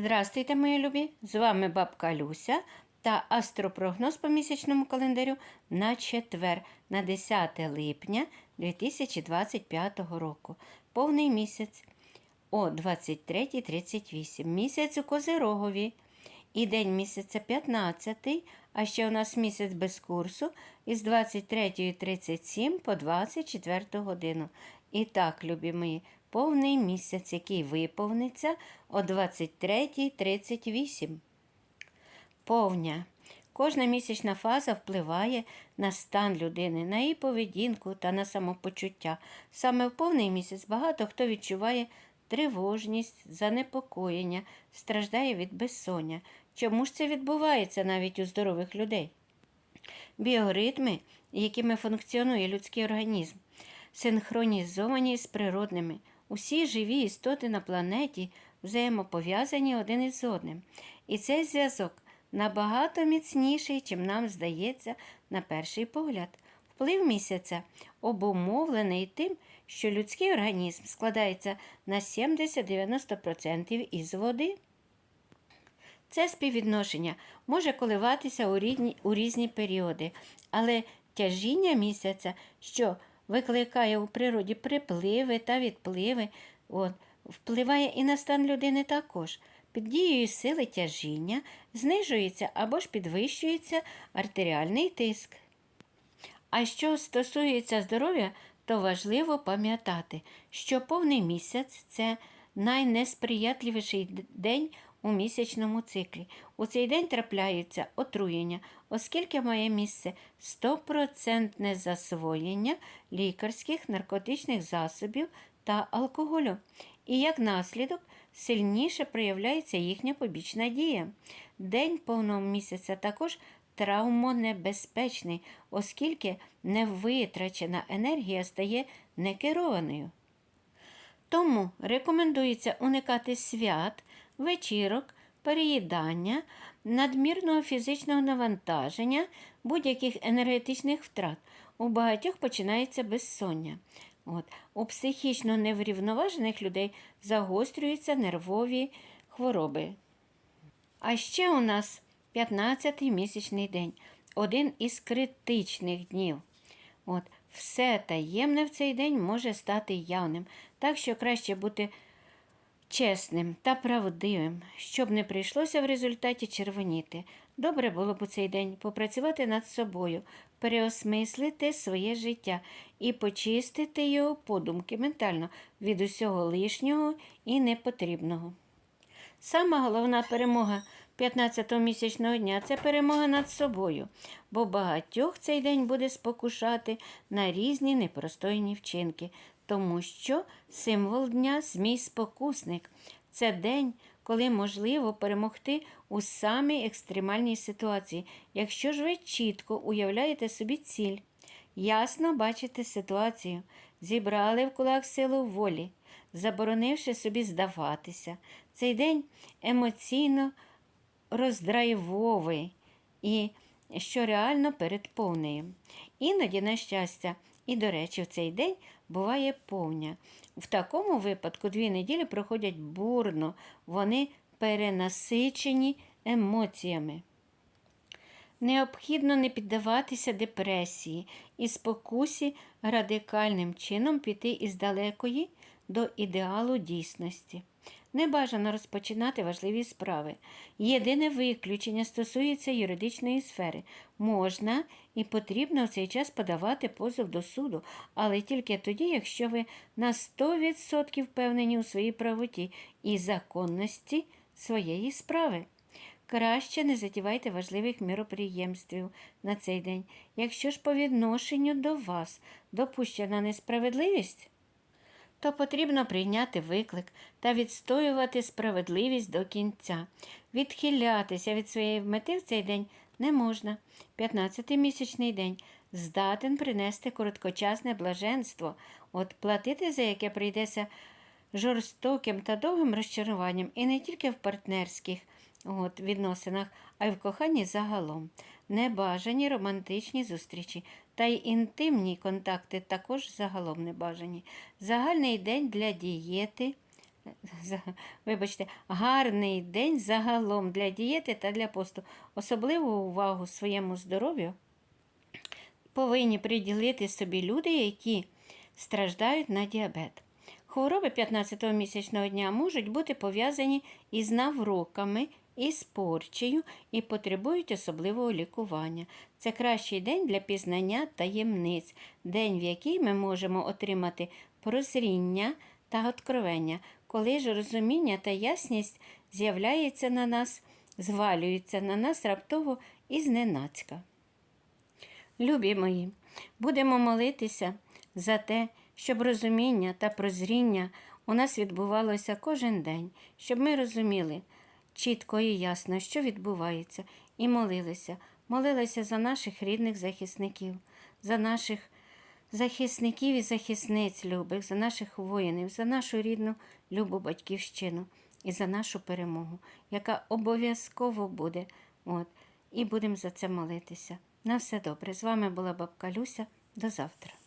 Здравствуйте, мої любі! З вами бабка Люся та астропрогноз по місячному календарю на четвер, на 10 липня 2025 року. Повний місяць о 23.38. Місяць у Козирогові. І день місяця 15, а ще у нас місяць без курсу із 23.37 по 24 годину. І так, любі повний місяць, який виповниться о 23.38. Повня. Кожна місячна фаза впливає на стан людини, на її поведінку та на самопочуття. Саме в повний місяць багато хто відчуває тривожність, занепокоєння, страждає від безсоння. Чому ж це відбувається навіть у здорових людей? Біоритми, якими функціонує людський організм, синхронізовані з природними. Усі живі істоти на планеті взаємопов'язані один із одним. І цей зв'язок набагато міцніший, чим нам здається на перший погляд. Вплив місяця обумовлений тим, що людський організм складається на 70-90% із води. Це співвідношення може коливатися у різні, у різні періоди, але тяжіння місяця, що викликає у природі припливи та відпливи, от, впливає і на стан людини також. Під дією сили тяжіння знижується або ж підвищується артеріальний тиск. А що стосується здоров'я, то важливо пам'ятати, що повний місяць це найнесприятливіший день у місячному циклі. У цей день трапляються отруєння, оскільки має місце 100% засвоєння лікарських наркотичних засобів та алкоголю. І як наслідок сильніше проявляється їхня побічна дія. День повного місяця також травмонебезпечний, оскільки невитрачена енергія стає некерованою. Тому рекомендується уникати свят, вечірок, переїдання, надмірного фізичного навантаження, будь-яких енергетичних втрат. У багатьох починається безсоння. От. У психічно неврівноважених людей загострюються нервові хвороби. А ще у нас 15-й місячний день, один із критичних днів. От, Все таємне в цей день може стати явним, так що краще бути чесним та правдивим, щоб не прийшлося в результаті червоніти. Добре було б у цей день попрацювати над собою, переосмислити своє життя і почистити його подумки ментально від усього лишнього і непотрібного. Сама головна перемога 15-го місячного дня це перемога над собою, бо багатьох цей день буде спокушати на різні непростойні вчинки, тому що символ дня змій спокусник. Це день, коли можливо перемогти у самій екстремальній ситуації, якщо ж ви чітко уявляєте собі ціль, ясно бачите ситуацію, зібрали в кулак силу волі, заборонивши собі здаватися. Цей день емоційно роздрайвовий і що реально передповнює. Іноді, на щастя, і, до речі, в цей день буває повня. В такому випадку дві неділі проходять бурно, вони перенасичені емоціями. Необхідно не піддаватися депресії і спокусі радикальним чином піти із далекої до ідеалу дійсності. Не бажано розпочинати важливі справи. Єдине виключення стосується юридичної сфери. Можна і потрібно в цей час подавати позов до суду, але тільки тоді, якщо ви на 100% впевнені у своїй правоті і законності своєї справи. Краще не затівайте важливих міроприємств на цей день. Якщо ж по відношенню до вас допущена несправедливість, то потрібно прийняти виклик та відстоювати справедливість до кінця. Відхилятися від своєї мети в цей день не можна. 15-й місячний день здатен принести короткочасне блаженство, от платити за яке прийдеться жорстоким та довгим розчаруванням і не тільки в партнерських от, відносинах, а й в коханні загалом. Небажані романтичні зустрічі та й інтимні контакти також загалом небажані. Загальний день для дієти, вибачте, гарний день загалом для дієти та для посту. Особливу увагу своєму здоров'ю повинні приділити собі люди, які страждають на діабет. Хвороби 15-го місячного дня можуть бути пов'язані із навроками, із порчею і потребують особливого лікування. Це кращий день для пізнання таємниць, день, в який ми можемо отримати прозріння та откровення, коли ж розуміння та ясність з'являється на нас, звалюються на нас раптово і зненацька. Любі мої, будемо молитися за те, щоб розуміння та прозріння у нас відбувалося кожен день, щоб ми розуміли чітко і ясно, що відбувається, і молилися, молилися за наших рідних захисників, за наших захисників і захисниць любих, за наших воїнів, за нашу рідну любу батьківщину і за нашу перемогу, яка обов'язково буде. От, і будемо за це молитися. На все добре. З вами була бабка Люся. До завтра.